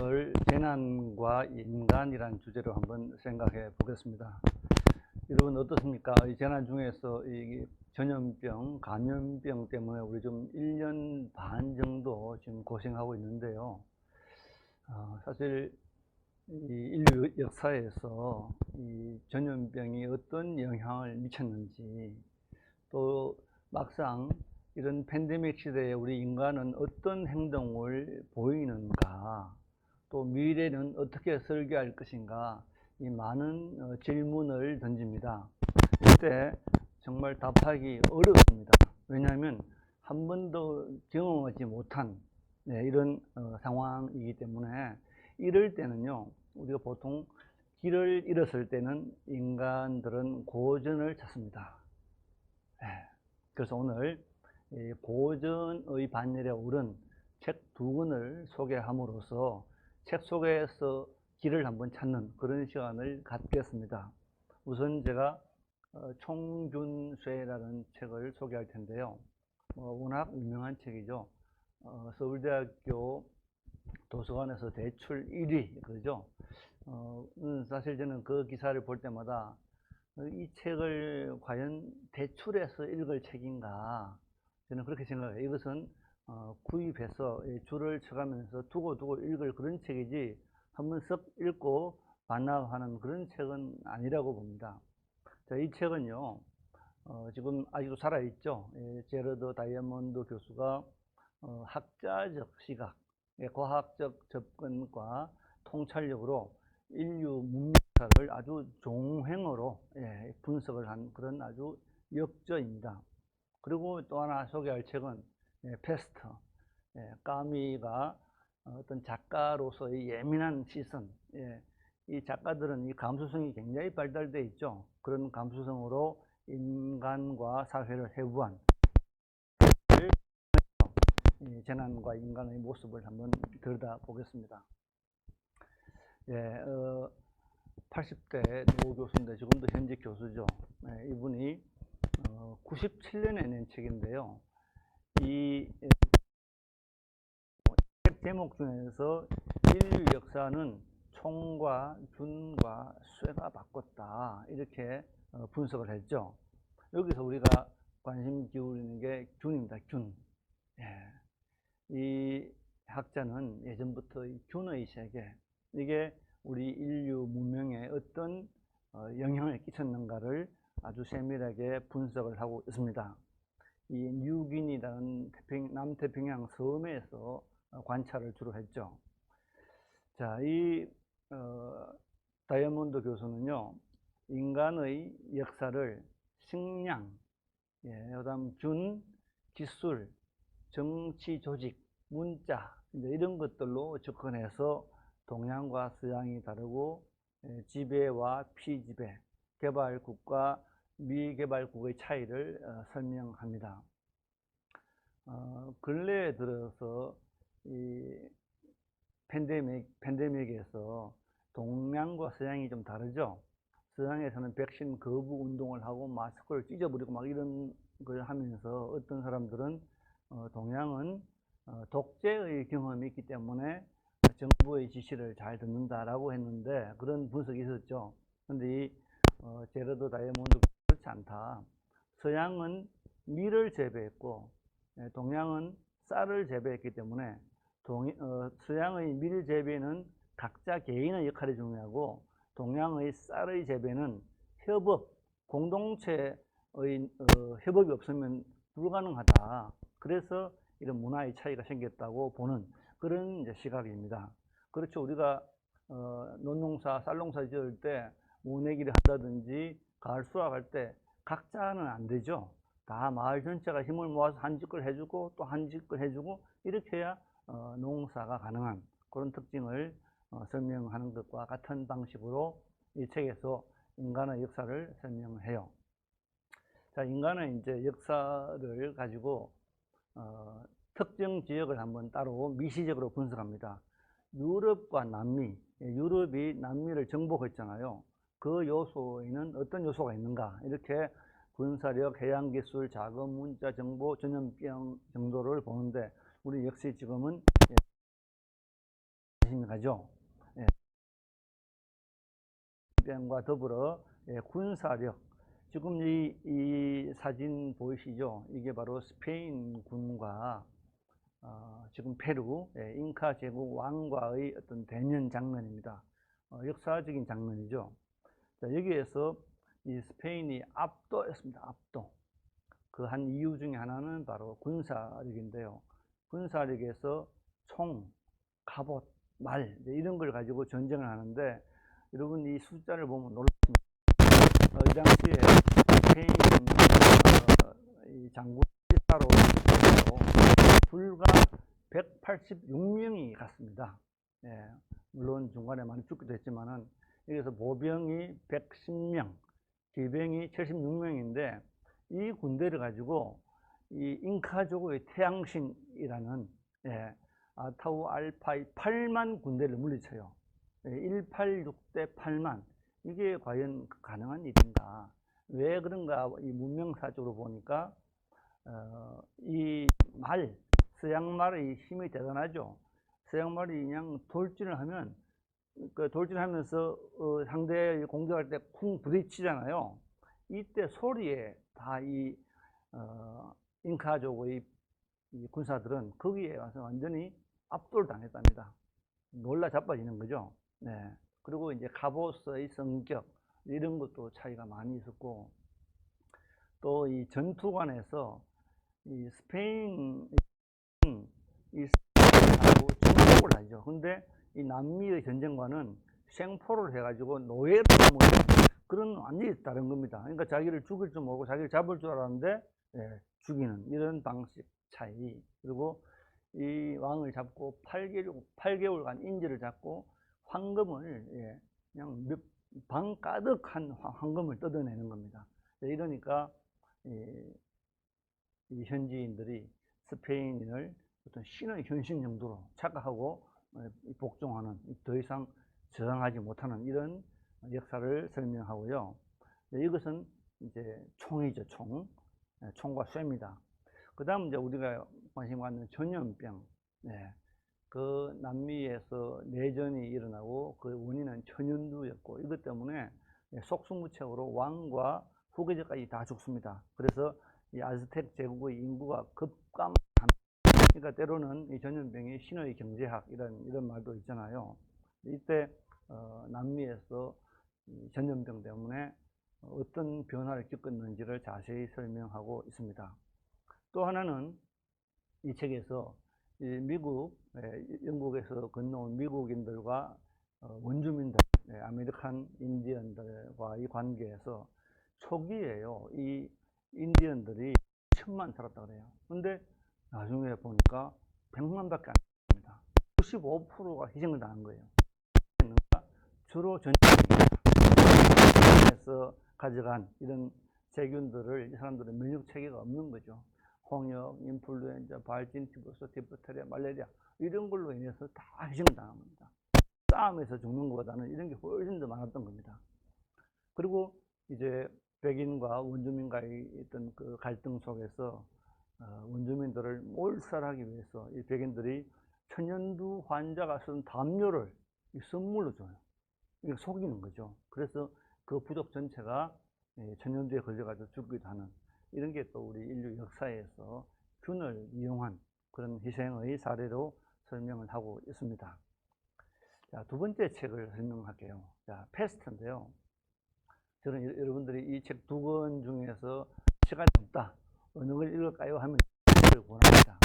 오늘 재난과 인간이라는 주제로 한번 생각해 보겠습니다. 여러분 어떻습니까? 이 재난 중에서 이 전염병, 감염병 때문에 우리 좀 1년 반 정도 지금 고생하고 있는데요. 어, 사실 이 인류 역사에서 이 전염병이 어떤 영향을 미쳤는지 또 막상 이런 팬데믹 시대에 우리 인간은 어떤 행동을 보이는가, 또 미래는 어떻게 설계할 것인가, 이 많은 어, 질문을 던집니다. 그때 정말 답하기 어렵습니다. 왜냐하면 한 번도 경험하지 못한 네, 이런 어, 상황이기 때문에 이럴 때는요, 우리가 보통 길을 잃었을 때는 인간들은 고전을 찾습니다. 네, 그래서 오늘 이 고전의 반열에 오른 책 두 권을 소개함으로써 책 속에서 길을 한번 찾는 그런 시간을 갖겠습니다. 우선 제가 어, 총균쇠라는 책을 소개할 텐데요. 어, 워낙 유명한 책이죠. 어, 서울대학교 도서관에서 대출 1위, 그러죠. 어, 음, 사실 저는 그 기사를 볼 때마다 어, 이 책을 과연 대출해서 읽을 책인가 저는 그렇게 생각해요. 이것은 어, 구입해서 줄을 쳐가면서 두고 두고 읽을 그런 책이지 한번 쓱 읽고 반납하는 그런 책은 아니라고 봅니다. 자, 이 책은요, 어, 지금 아직도 살아있죠. 예, 제러드 다이아몬드 교수가 어, 학자적 시각, 예, 과학적 접근과 통찰력으로 인류 문명사를 아주 종횡으로 예, 분석을 한 그런 아주 역저입니다. 그리고 또 하나 소개할 책은 예, 페스트. 예, 까미가 어떤 작가로서의 예민한 시선. 예, 이 작가들은 이 감수성이 굉장히 발달되어 있죠. 그런 감수성으로 인간과 사회를 해부한 재난과 인간의 모습을 한번 들여다보겠습니다. 예, 어, 80대 노 교수인데 지금도 현직 교수죠. 예, 이분이 어, 97년에 낸 책인데요. 이책 제목 중에서 인류 역사는 총과 균과 쇠가 바꿨다 이렇게 어, 분석을 했죠. 여기서 우리가 관심 기울이는 게 균입니다. 균. 예. 이 학자는 예전부터 이 균의 세계 이게 우리 인류 문명에 어떤 어, 영향을 끼쳤는가를 아주 세밀하게 분석을 하고 있습니다. 이 뉴기니라는 남태평양 섬에서 관찰을 주로 했죠. 자, 이 어, 다이아몬드 교수는요, 인간의 역사를 식량, 예, 그다음 균, 기술, 정치 조직, 문자 이런 것들로 접근해서 동양과 서양이 다르고 예, 지배와 피지배, 개발국과 미개발국의 차이를 어, 설명합니다. 어, 근래에 들어서 이 팬데믹, 팬데믹에서 동양과 서양이 좀 다르죠. 서양에서는 백신 거부 운동을 하고 마스크를 찢어버리고 막 이런 걸 하면서 어떤 사람들은 어, 동양은 어, 독재의 경험이 있기 때문에 정부의 지시를 잘 듣는다라고 했는데 그런 분석이 있었죠. 근데 이 어, 제러드 다이아몬드 그렇지 않다. 서양은 밀을 재배했고 예, 동양은 쌀을 재배했기 때문에 동, 어, 서양의 밀 재배는 각자 개인의 역할이 중요하고 동양의 쌀의 재배는 협업, 공동체의 어, 협업이 없으면 불가능하다. 그래서 이런 문화의 차이가 생겼다고 보는 그런 시각입니다. 그렇죠. 우리가 어, 논농사, 쌀농사 지을 때 모내기를 한다든지 가을 수확할 때 각자는 안 되죠. 다 마을 전체가 힘을 모아서 한 직을 해주고 또한 직을 해주고 이렇게 해야 어, 농사가 가능한 그런 특징을 어, 설명하는 것과 같은 방식으로 이 책에서 인간의 역사를 설명해요. 자, 인간의 이제 역사를 가지고 어, 특정 지역을 한번 따로 미시적으로 분석합니다. 유럽과 남미, 예, 유럽이 남미를 정복했잖아요. 그 요소에는 어떤 요소가 있는가 이렇게 군사력, 해양기술, 자금, 문자, 정보, 전염병 정도를 보는데 우리 역시 지금은 관심이 가죠. 예. 병과 더불어 예, 군사력. 지금 이, 이 사진 보이시죠? 이게 바로 스페인 군과 어, 지금 페루 예, 잉카 제국 왕과의 어떤 대면 장면입니다. 어, 역사적인 장면이죠. 자, 여기에서 이 스페인이 압도했습니다. 압도. 그 한 이유 중에 하나는 바로 군사력인데요. 군사력에서 총, 갑옷, 말 이런 걸 가지고 전쟁을 하는데 여러분 이 숫자를 보면 놀랍습니다. 어, 이 당시에 스페인 어, 이 장군 따로 불과 186명이 갔습니다. 예, 물론 중간에 많이 죽기도 했지만은 여기서 모병이 110명, 기병이 76명인데 이 군대를 가지고 이 잉카족의 태양신이라는 예, 아타우 알파이 8만 군대를 물리쳐요. 예, 186대 8만. 이게 과연 가능한 일인가? 왜 그런가? 이 문명사적으로 보니까 어, 이 말, 서양말의 힘이 대단하죠. 서양말이 그냥 돌진을 하면 그 돌진하면서 어, 상대 공격할 때 쿵 부딪히잖아요. 이때 소리에 다이 어, 잉카족의 이 군사들은 거기에 와서 완전히 압도당했답니다. 놀라 자빠지는 거죠. 네. 그리고 이제 카보스의 성격 이런 것도 차이가 많이 있었고 또 이 전투관에서 이 스페인 이 스페인하고 중국을 하죠. 근데 이 남미의 전쟁과는 생포를 해가지고 하는 그런 완전히 다른 겁니다. 그러니까 자기를 죽일 줄 모르고 자기를 잡을 줄 알았는데 예, 죽이는 이런 방식 차이. 그리고 이 왕을 잡고 8개월, 8개월간 인지를 잡고 황금을 예, 그냥 몇 방 가득한 황금을 뜯어내는 겁니다. 예, 이러니까 이, 이 현지인들이 스페인을 어떤 신의 현실 정도로 착각하고 어, 복종하는 더 이상 저항하지 못하는 이런 역사를 설명하고요. 네, 이것은 이제 총이죠, 총. 네, 총과 쇠입니다. 그 다음 이제 우리가 관심 갖는 전염병. 네. 그 남미에서 내전이 일어나고 그 원인은 천연두였고 이것 때문에 속수무책으로 왕과 후계자까지 다 죽습니다. 그래서 이 아즈텍 제국의 인구가 급감 그러니까 때로는 이 전염병이 신의 경제학 이런 이런 말도 있잖아요. 이때 어, 남미에서 전염병 때문에 어떤 변화를 겪었는지를 자세히 설명하고 있습니다. 또 하나는 이 책에서 미국, 영국에서 건너온 미국인들과 어, 원주민들, 아메리칸 인디언들과의 관계에서 초기에요. 이 인디언들이 천만 살았다 그래요. 근데 나중에 보니까 100만 밖에 안 됩니다. 95%가 희생을 당한 거예요. 주로 전쟁에서 가져간 이런 세균들을 이 사람들은 면역 체계가 없는 거죠. 홍역, 인플루엔자, 발진, 티푸스, 디프테리아, 말레리아 이런 걸로 인해서 다 희생을 당한 겁니다. 싸움에서 죽는 것보다는 이런 게 훨씬 더 많았던 겁니다. 그리고 이제 백인과 원주민과의 어떤 그 갈등 속에서 어, 원주민들을 몰살하기 위해서 이 백인들이 천연두 환자가 쓴 담요를 선물로 줘요. 이거 속이는 거죠. 그래서 그 부족 전체가 예, 천연두에 걸려가지고 죽기도 하는 이런 게 또 우리 인류 역사에서 균을 이용한 그런 희생의 사례로 설명을 하고 있습니다. 자, 두 번째 책을 설명할게요. 자, 패스트인데요. 저는 여러분들이 이 책 두 권 중에서 시간이 없다. 어느 걸 읽을까요? 하면 이걸 권합니다.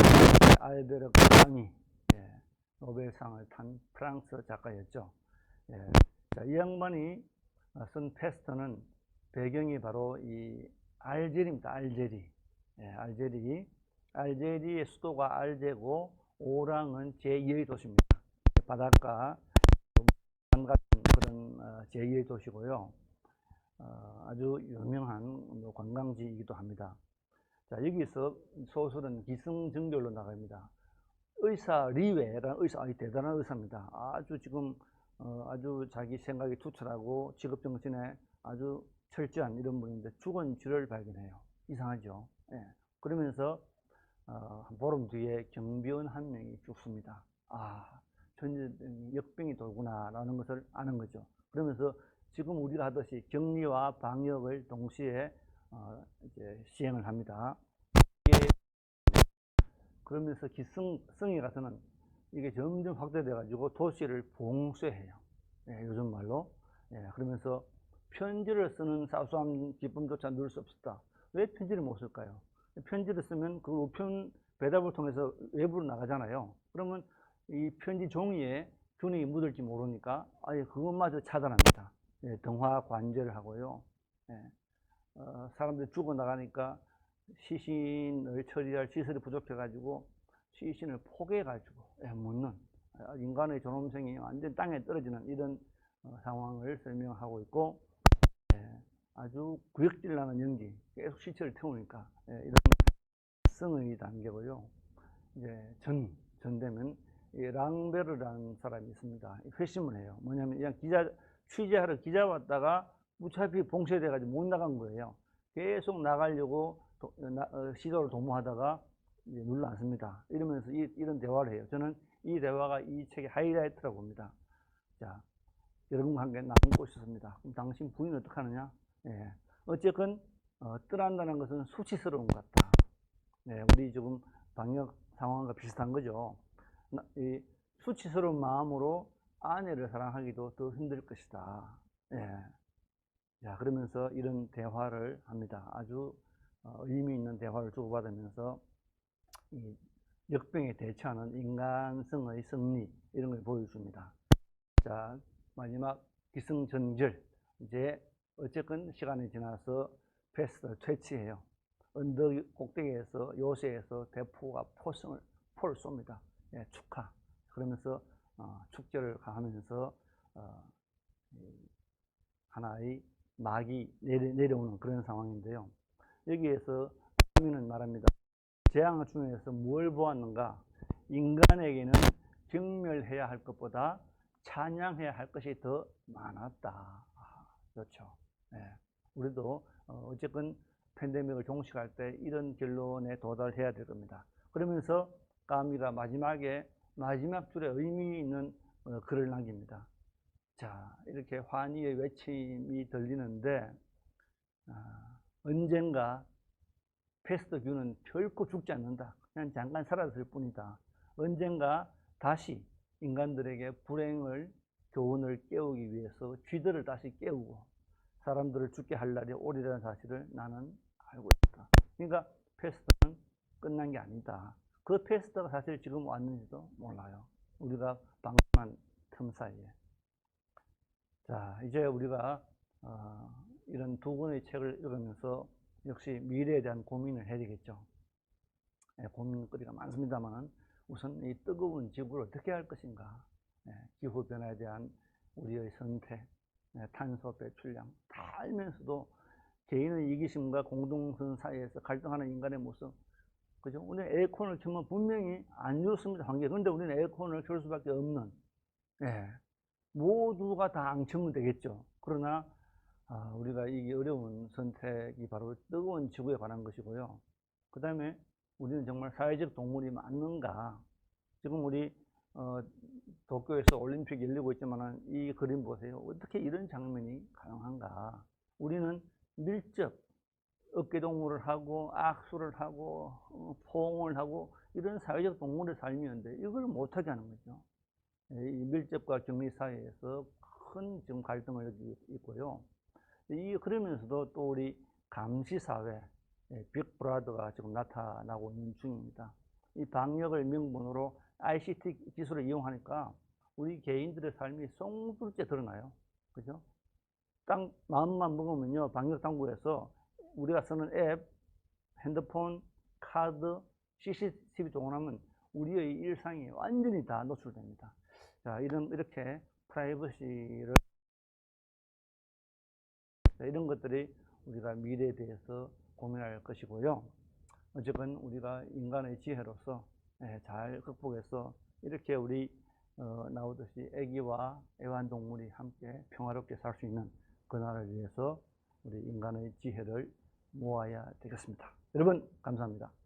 알베르 카니 예, 노벨상을 탄 프랑스 작가였죠. 예, 자, 이 양반이 쓴 패스트는 배경이 바로 이 알제리입니다. 알제리. 예, 알제리. 알제리의 수도가 알제고 오랑은 제2의 도시입니다. 바닷가 같은 그런 어, 제2의 도시고요. 어, 아주 유명한 뭐 관광지이기도 합니다. 자, 여기서 소설은 기승전결로 나갑니다. 의사 리웨라는 의사, 아주 대단한 의사입니다. 아주 지금 어, 아주 자기 생각이 투철하고 직업 정신에 아주 철저한 이런 분인데 죽은 쥐를 발견해요. 이상하죠. 예. 그러면서 어, 보름 뒤에 경비원 한 명이 죽습니다. 아, 전쟁이 역병이 돌구나라는 것을 아는 거죠. 그러면서 지금 우리가 하듯이 격리와 방역을 동시에 어, 이제 시행을 합니다. 그러면서 기승성에 가서는 이게 점점 확대돼 가지고 도시를 봉쇄해요. 예, 요즘 말로. 예, 그러면서 편지를 쓰는 사소한 기쁨조차 누릴 수 없었다. 왜 편지를 못 쓸까요? 편지를 쓰면 그 우편 배달을 통해서 외부로 나가잖아요. 그러면 이 편지 종이에 균이 묻을지 모르니까 아예 그것마저 차단합니다. 예, 등화 관제를 하고요. 예, 어, 사람들이 죽어 나가니까 시신을 처리할 시설이 부족해가지고 시신을 포개가지고 예, 묻는 아, 인간의 존엄성이 완전 땅에 떨어지는 이런 어, 상황을 설명하고 있고 예, 아주 구역질 나는 연기 계속 시체를 태우니까 예, 이런 성의 단계고요. 이제 전, 전 되면 이 랑베르라는 사람이 있습니다. 회심을 해요. 뭐냐면 그냥 기자 취재하러 기자 왔다가 무차피 봉쇄돼가지고 못 나간 거예요. 계속 나가려고 도- 나- 어, 시도를 도모하다가 이제 눌러앉습니다. 이러면서 이, 이런 대화를 해요. 저는 이 대화가 이 책의 하이라이트라고 봅니다. 자, 여러분과 함께 나누고 싶습니다. 그럼 당신 부인 어떡하느냐? 예. 어쨌건, 어, 떠난다는 것은 수치스러운 것 같다. 네, 우리 지금 방역 상황과 비슷한 거죠. 나- 이 수치스러운 마음으로 아내를 사랑하기도 더 힘들 것이다. 예. 자, 그러면서 이런 대화를 합니다. 아주 어, 의미 있는 대화를 주고받으면서 이 역병에 대처하는 인간성의 승리 이런 걸 보여줍니다. 자, 마지막 기승전결. 이제 어쨌건 시간이 지나서 패스를 퇴치해요. 언덕 꼭대기에서 요새에서 대포가 포성을 포를 쏩니다. 예, 축하. 그러면서 어, 축제를 가하면서 어, 이 하나의 막이 내려, 내려 오는 그런 상황인데요. 여기에서 주민은 말합니다. 재앙 중에서 뭘 보았는가? 인간에게는 경멸해야 할 것보다 찬양해야 할 것이 더 많았다. 아, 그렇죠. 예. 우리도 어, 어쨌건 팬데믹을 종식할 때 이런 결론에 도달해야 될 겁니다. 그러면서 까미가 마지막에 마지막 줄에 의미 있는 어, 글을 남깁니다. 자, 이렇게 환희의 외침이 들리는데 아, 언젠가 패스트 뷰는 결코 죽지 않는다. 그냥 잠깐 사라질 뿐이다. 언젠가 다시 인간들에게 불행을 교훈을 깨우기 위해서 쥐들을 다시 깨우고 사람들을 죽게 할 날이 오리라는 사실을 나는 알고 있다. 그러니까 패스트는 끝난 게 아니다. 그 패스트가 사실 지금 왔는지도 몰라요. 우리가 방송한 틈 사이에. 자, 이제 우리가 어, 이런 두 권의 책을 읽으면서 역시 미래에 대한 고민을 해야 되겠죠. 예, 고민거리가 많습니다만 우선 이 뜨거운 지구를 어떻게 할 것인가, 예, 기후 변화에 대한 우리의 선택, 예, 탄소 배출량 다 알면서도 개인의 이기심과 공동선 사이에서 갈등하는 인간의 모습, 그죠? 우리는 에어컨을 켜면 분명히 안 좋습니다 환경. 그런데 우리는 에어컨을 켤 수밖에 없는, 예, 모두가 다 앙청은 되겠죠. 그러나 아, 우리가 이 어려운 선택이 바로 뜨거운 지구에 관한 것이고요. 그 다음에 우리는 정말 사회적 동물이 맞는가? 지금 우리 어, 도쿄에서 올림픽 열리고 있지만 이 그림 보세요. 어떻게 이런 장면이 가능한가? 우리는 밀접 어깨동무를 하고 악수를 하고 어, 포옹을 하고 이런 사회적 동물의 삶이었는데 이걸 못하게 하는 거죠. 예, 이 밀접과 격리 사이에서 큰 지금 갈등을 여기 있고요. 이 그러면서도 또 우리 감시 사회 빅브라더가 지금 나타나고 있는 중입니다. 이 방역을 명분으로 ICT 기술을 이용하니까 우리 개인들의 삶이 송두째 드러나요. 그죠? 딱 마음만 먹으면요, 방역 당국에서 우리가 쓰는 앱, 핸드폰, 카드, CCTV 동원하면 우리의 일상이 완전히 다 노출됩니다. 자, 이런, 이렇게 프라이버시를, 자, 이런 것들이 우리가 미래에 대해서 고민할 것이고요. 어쨌건 우리가 인간의 지혜로서 예, 잘 극복해서 이렇게 우리 어, 나오듯이 아기와 애완동물이 함께 평화롭게 살 수 있는 그날을 위해서 우리 인간의 지혜를 모아야 되겠습니다. 여러분 감사합니다.